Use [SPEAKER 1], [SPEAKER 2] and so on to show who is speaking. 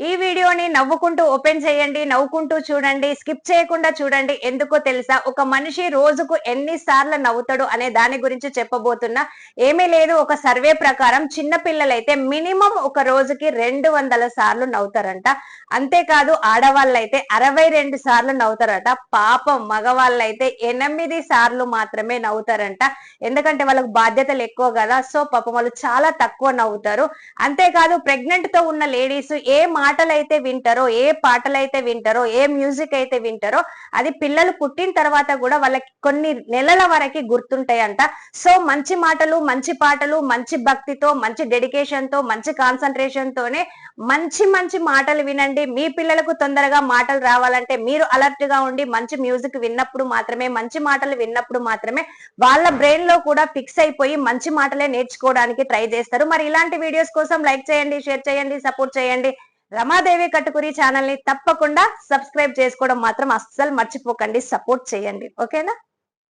[SPEAKER 1] ఈ వీడియోని నవ్వుకుంటూ ఓపెన్ చేయండి నవ్వుకుంటూ చూడండి స్కిప్ చేయకుండా చూడండి. ఎందుకో తెలుసా? ఒక మనిషి రోజుకు ఎన్ని సార్లు నవ్వుతాడు అనే దాని గురించి చెప్పబోతున్నా. ఏమీ లేదు ఒక సర్వే ప్రకారం చిన్న పిల్లలైతే మినిమం ఒక రోజుకి రెండు వందల సార్లు నవ్వుతారంట. అంతేకాదు ఆడవాళ్ళైతే అరవై రెండు సార్లు నవ్వుతారట. పాపం మగవాళ్ళైతే ఎనిమిది సార్లు మాత్రమే నవ్వుతారంట. ఎందుకంటే వాళ్ళకి బాధ్యతలు ఎక్కువ కదా సో పాపం వాళ్ళు చాలా తక్కువ నవ్వుతారు. అంతేకాదు ప్రెగ్నెంట్తో ఉన్న లేడీస్ ఏ మా అయితే వింటారో ఏ పాటలు అయితే వింటారో ఏ మ్యూజిక్ అయితే వింటారో అది పిల్లలు పుట్టిన తర్వాత కూడా వాళ్ళకి కొన్ని నెలల వరకు గుర్తుంటాయంట. సో మంచి మాటలు మంచి పాటలు మంచి భక్తితో మంచి డెడికేషన్తో మంచి కాన్సన్ట్రేషన్ తోనే మంచి మంచి మాటలు వినండి. మీ పిల్లలకు తొందరగా మాటలు రావాలంటే మీరు అలర్ట్గా ఉండి మంచి మ్యూజిక్ విన్నప్పుడు మాత్రమే మంచి మాటలు విన్నప్పుడు మాత్రమే వాళ్ళ బ్రెయిన్లో కూడా ఫిక్స్ అయిపోయి మంచి మాటలే నేర్చుకోవడానికి ట్రై చేస్తారు. మరి ఇలాంటి వీడియోస్ కోసం లైక్ చేయండి షేర్ చేయండి సపోర్ట్ చేయండి. రమాదేవి కట్టుకురి ఛానల్ని తప్పకుండా సబ్స్క్రైబ్ చేసుకోవడం మాత్రం అస్సలు మర్చిపోకండి. సపోర్ట్ చేయండి. ఓకేనా?